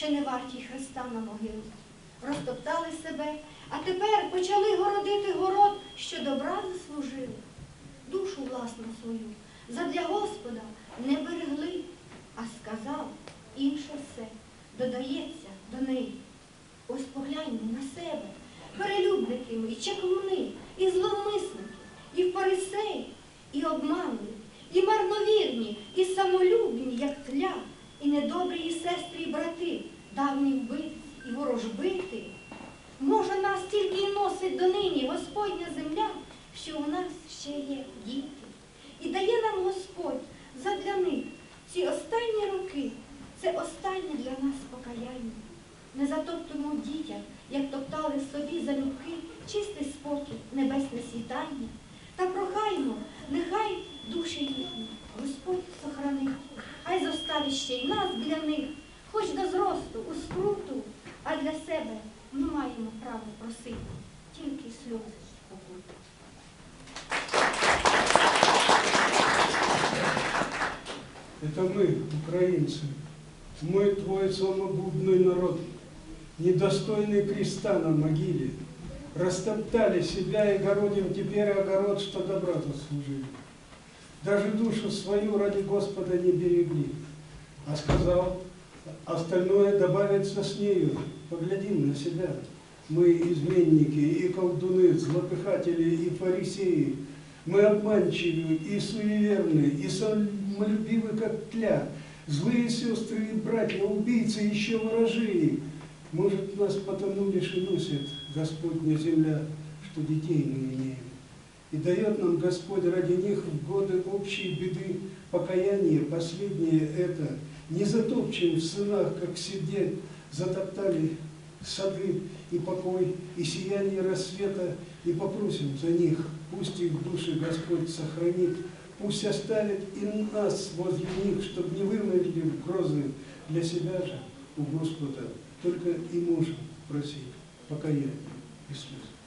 що не варті Христа на могилу. Розтоптали себе, а тепер почали городити город, що добра заслужили. Душу власну свою задля Господа не берегли, а сказав інше все, додається до неї. Ось погляньмо на себе, перелюбники ми, і чаклуни, і зловмисники, і фарисеї, і обманливі, і марновірні, і самолюбні, як тля, і недобрі і давні вбивці і ворожбити. Може, нас тільки й носить донині Господня земля, що у нас ще є діти. І дає нам Господь задля них ці останні роки, це останнє для нас покаяння. Не затоптуємо дітям, як топтали собі залюбки чистий спокій, небесне світання. Та прохаймо, нехай душі їхні Господь сохранить, хай зоставить ще й нас для них, для себе ми маємо право просити тільки сльози покути. Это мы, украинцы. Мы твой самобудный народ, недостойный креста на могиле. Растоптали себя и городим теперь огород, что добра заслужили. Даже душу свою ради Господа не берегли. А сказал, остальное добавится с нею. Поглядим на себя. Мы изменники и колдуны, злопыхатели и фарисеи. Мы обманчивы и суеверны, и самолюбивы, как тля. Злые сестры и братья, убийцы еще ворожии. Может, нас потому лишь и носит Господня земля, что детей мы имеем. И дает нам Господь ради них в годы общей беды покаяние, последнее это. Не затопчем в сынах, как сидеть, затоптали сады и покой, и сияние рассвета, и попросим за них, пусть их души Господь сохранит, пусть оставит и нас возле них, чтобы не вымерли в грозы для себя же у Господа, только и можем просить покаяния и слез.